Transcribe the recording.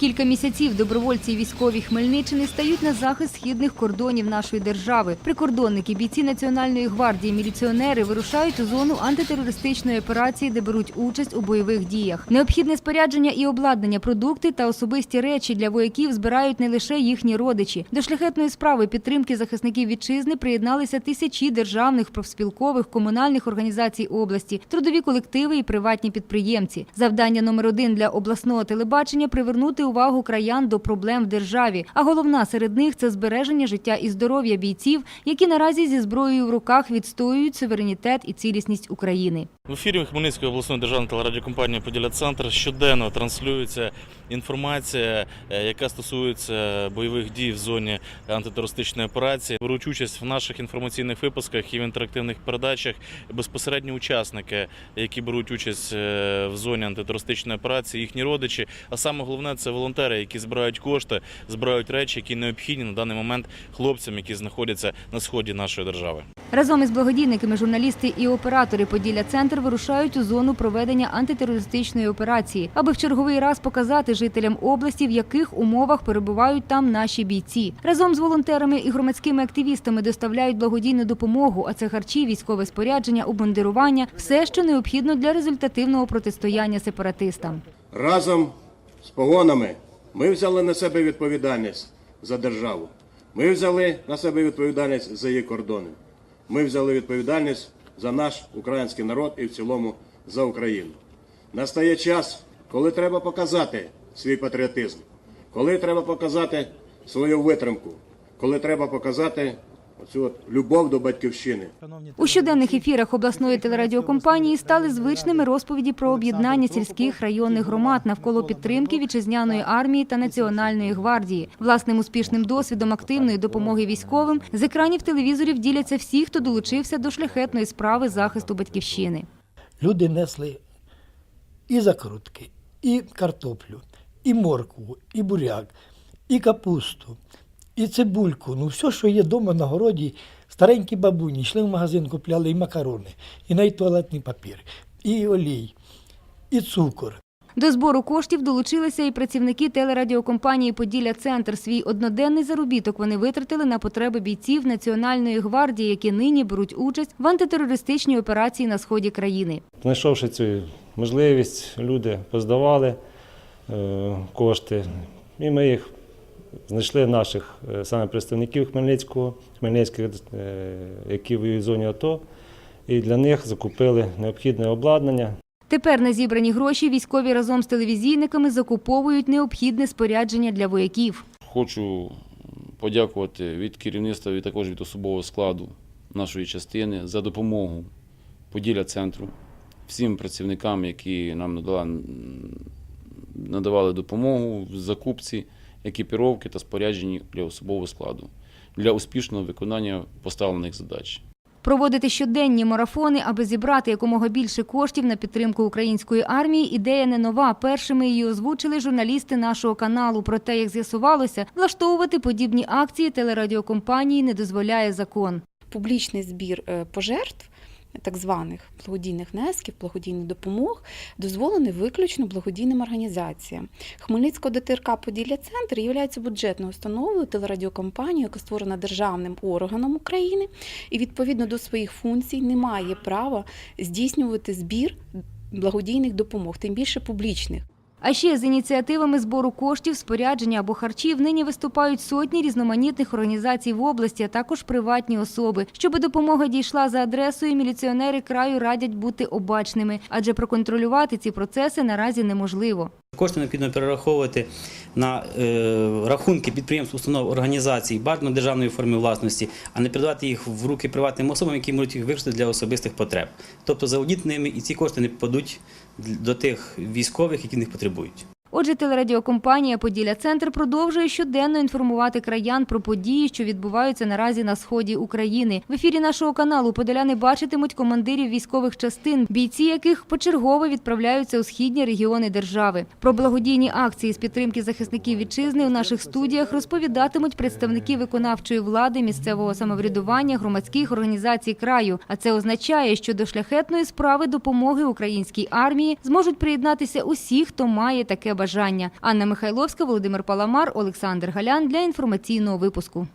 Кілька місяців добровольці військові Хмельниччини стають на захист східних кордонів нашої держави. Прикордонники, бійці Національної гвардії, міліціонери вирушають у зону антитерористичної операції, де беруть участь у бойових діях. Необхідне спорядження і обладнання, продукти та особисті речі для вояків збирають не лише їхні родичі. До шляхетної справи підтримки захисників вітчизни приєдналися тисячі державних, профспілкових, комунальних організацій області, трудові колективи і приватні підприємці. Завдання номер один для обласного телебачення привернути увагу краян до проблем в державі. А головна серед них це збереження життя і здоров'я бійців, які наразі зі зброєю в руках відстоюють суверенітет і цілісність України. В ефірі Хмельницької обласної державної телерадіокомпанії Поділя Центр щоденно транслюється інформація, е, яка стосується бойових дій в зоні антитерористичної операції. Беруть участь в наших інформаційних випусках і в інтерактивних передачах безпосередньо учасники, які беруть участь е, в зоні антитерористичної операції, їхні родичі. А саме головне це волонтери, які збирають кошти, збирають речі, які необхідні на даний момент хлопцям, які знаходяться на сході нашої держави. Разом із благодійниками журналісти і оператори Поділля Центр вирушають у зону проведення антитерористичної операції, аби в черговий раз показати жителям області, в яких умовах перебувають там наші бійці. Разом з волонтерами і громадськими активістами доставляють благодійну допомогу, а це харчі, військове спорядження, обмундирування – все, що необхідно для результативного протистояння сепаратистам. Разом з погонами ми взяли на себе відповідальність за державу. Ми взяли на себе відповідальність за її кордони. Ми взяли відповідальність за наш український народ і в цілому за Україну. Настає час, коли треба показати свій патріотизм, коли треба показати свою витримку, коли треба показати оцю от любов до батьківщини. У щоденних ефірах обласної телерадіокомпанії стали звичними розповіді про об'єднання сільських районних громад навколо підтримки вітчизняної армії та національної гвардії. Власним успішним досвідом активної допомоги військовим з екранів телевізорів діляться всі, хто долучився до шляхетної справи захисту батьківщини. Люди несли і закрутки, і картоплю, і моркву, і буряк, і капусту, і цибульку. Ну, все, що є вдома на городі, старенькі бабуні йшли в магазин, купляли і макарони, і навіть туалетний папір, і олій, і цукор. До збору коштів долучилися і працівники телерадіокомпанії Поділля Центр. Свій одноденний заробіток вони витратили на потреби бійців Національної гвардії, які нині беруть участь в антитерористичній операції на сході країни. Знайшовши цю можливість, люди поздавали е, кошти, і ми їх знайшли наших е, саме представників Хмельницького, Хмельницьких, е, які воюють в зоні АТО, і для них закупили необхідне обладнання. Тепер на зібрані гроші військові разом з телевізійниками закуповують необхідне спорядження для вояків. Хочу подякувати від керівництва і також від особового складу нашої частини за допомогу Поділля центру, всім працівникам, які нам надавали допомогу в закупці екіпіровки та спорядження для особового складу для успішного виконання поставлених задач. Проводити щоденні марафони, аби зібрати якомога більше коштів на підтримку української армії. Ідея не нова. Першими її озвучили журналісти нашого каналу. Проте, як з'ясувалося, влаштовувати подібні акції телерадіокомпанії не дозволяє закон. публічний збір е, пожертв. Так званих благодійних внесків, благодійних допомог дозволений виключно благодійним організаціям. Хмельницького ДТРК Поділля Центр є бюджетною установою телерадіокомпанією, яка створена державним органом України, і відповідно до своїх функцій не має права здійснювати збір благодійних допомог, тим більше публічних. А ще з ініціативами збору коштів, спорядження або харчів нині виступають сотні різноманітних організацій в області, а також приватні особи. Щоби допомога дійшла за адресою, міліціонери краю радять бути обачними, адже проконтролювати ці процеси наразі неможливо. Кошти необхідно перераховувати на е, рахунки підприємств, установ, організацій, бажано державної форми власності, а не передавати їх в руки приватним особам, які можуть їх використати для особистих потреб. Тобто заволодіти ними і ці кошти не попадуть до тих військових, які них потребують. Отже, телерадіокомпанія Поділля Центр продовжує щоденно інформувати краян про події, що відбуваються наразі на сході України. В ефірі нашого каналу подоляни бачитимуть командирів військових частин, бійці яких почергово відправляються у східні регіони держави. Про благодійні акції з підтримки захисників вітчизни у наших студіях розповідатимуть представники виконавчої влади, місцевого самоврядування, громадських організацій краю. А це означає, що до шляхетної справи допомоги українській армії зможуть приєднатися усі, хто має таке бажання. Бажання. Анна Михайловська, Володимир Паламар, Олександр Галян для інформаційного випуску.